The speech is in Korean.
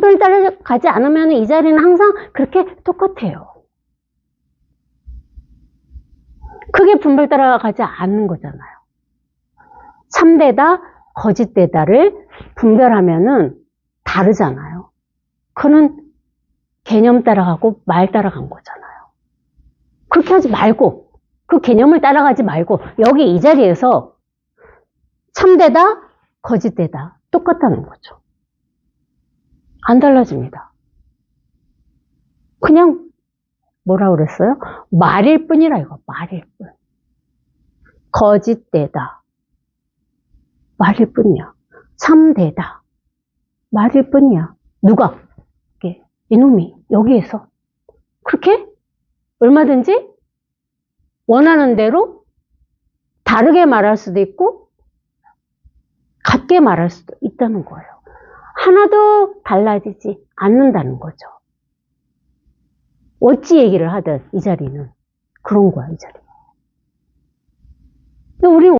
분별 따라가지 않으면 이 자리는 항상 그렇게 똑같아요. 그게 분별 따라가지 않는 거잖아요. 참되다, 거짓되다를 분별하면은 다르잖아요. 그는 개념 따라가고 말 따라간 거잖아요. 그렇게 하지 말고, 그 개념을 따라가지 말고, 여기 이 자리에서 참되다, 거짓되다, 똑같다는 거죠. 안 달라집니다. 그냥, 뭐라 그랬어요? 말일 뿐이라 이거, 말일 뿐. 거짓되다. 말일 뿐이야. 참되다. 말일 뿐이야. 누가? 이놈이, 여기에서. 그렇게? 얼마든지 원하는 대로 다르게 말할 수도 있고 같게 말할 수도 있다는 거예요. 하나도 달라지지 않는다는 거죠. 어찌 얘기를 하든 이 자리는 그런 거야, 이 자리. 근데 우리